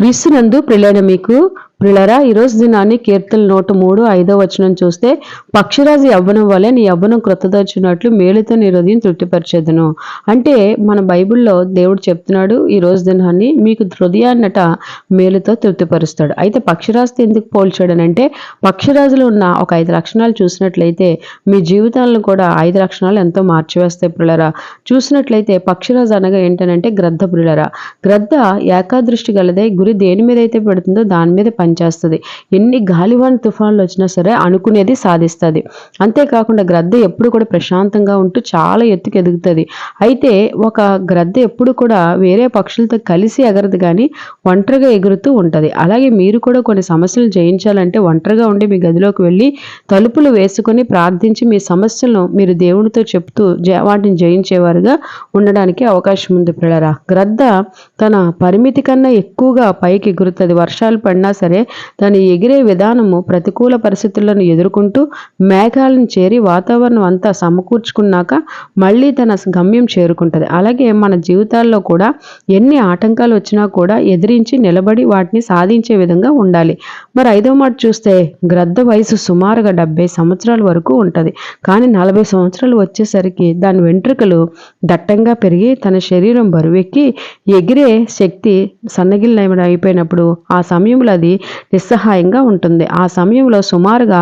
క్రీస్తునందు ప్రిలైన మీకు ప్రిలరా ఈరోజు దినాన్ని కీర్తన నూట మూడు ఐదో వచనం చూస్తే పక్షిరాజు యవ్వనం వలె నీ యవ్వనం క్రొత్తదర్చినట్లు మేలుతో నీ హృదయం తృప్తిపరిచేదను. అంటే మన బైబిల్లో దేవుడు చెప్తున్నాడు ఈ రోజు దినాన్ని మీకు హృదయాన్నట మేలుతో తృప్తిపరుస్తాడు. అయితే పక్షిరాజుతో ఎందుకు పోల్చాడనంటే పక్షిరాజులో ఉన్న ఒక ఐదు లక్షణాలు చూసినట్లయితే మీ జీవితాలను కూడా ఐదు లక్షణాలు ఎంతో మార్చివేస్తాయి ప్రిలరా. చూసినట్లయితే పక్షిరాజు అనగా ఏంటనంటే గ్రద్ద ప్రిలరా. గ్రద్ద ఏకాదృష్టి గలదే గురి దేని మీద అయితే పెడుతుందో దాని మీద పని పనిచేస్తుంది. ఎన్ని గాలివాన తుఫాన్లు వచ్చినా సరే అనుకునేది సాధిస్తుంది. అంతేకాకుండా గ్రద్ద ఎప్పుడు కూడా ప్రశాంతంగా ఉంటూ చాలా ఎత్తుకు ఎదుగుతుంది. అయితే ఒక గ్రద్ద ఎప్పుడు కూడా వేరే పక్షులతో కలిసి ఎగరదు కానీ ఒంటరిగా ఎగురుతూ ఉంటుంది. అలాగే మీరు కూడా కొన్ని సమస్యలు జయించాలంటే ఒంటరిగా ఉండి మీ గదిలోకి వెళ్ళి తలుపులు వేసుకొని ప్రార్థించి మీ సమస్యలను మీరు దేవునితో చెప్తూ జ- వాటిని జయించేవారుగా ఉండడానికి అవకాశం ఉంది పిల్లరా గ్రద్ద తన పరిమితి కన్నా ఎక్కువగా పైకి ఎగురుతుంది. వర్షాలు పడినా సరే తను ఎగిరే విధానము ప్రతికూల పరిస్థితులను ఎదుర్కొంటూ మేఘాలను చేరి వాతావరణం అంతా సమకూర్చుకున్నాక మళ్ళీ తన గమ్యం చేరుకుంటుంది. అలాగే మన జీవితాల్లో కూడా ఎన్ని ఆటంకాలు వచ్చినా కూడా ఎదిరించి నిలబడి వాటిని సాధించే విధంగా ఉండాలి. మరి ఐదో మాట చూస్తే గ్రద్ద వయసు సుమారుగా డెబ్బై సంవత్సరాల వరకు ఉంటుంది. కానీ నలభై సంవత్సరాలు వచ్చేసరికి దాని వెంట్రుకలు దట్టంగా పెరిగి తన శరీరం బరువెక్కి ఎగిరే శక్తి సన్నగిల్ల అయిపోయినప్పుడు ఆ సమయంలో అది నిస్సహాయంగా ఉంటుంది. ఆ సమయంలో సుమారుగా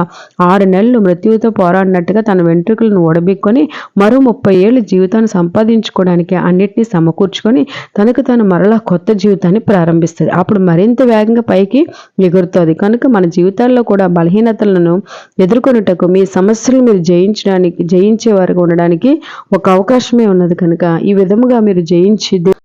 ఆరు నెలలు మృత్యువుతో పోరాడినట్టుగా తన వెంట్రుకలను ఓడబెక్కుని మరో ముప్పై ఏళ్ళు జీవితాన్ని సంపాదించుకోవడానికి అన్నిటినీ సమకూర్చుకొని తనకు తను మరలా కొత్త జీవితాన్ని ప్రారంభిస్తుంది. అప్పుడు మరింత వేగంగా పైకి ఎగురుతుంది. కనుక మన జీవితాల్లో కూడా బలహీనతలను ఎదుర్కొనుటకు మీ సమస్యలు మీరు జయించడానికి జయించే వారికి ఉండడానికి ఒక అవకాశమే ఉన్నది కనుక ఈ విధముగా మీరు జయించి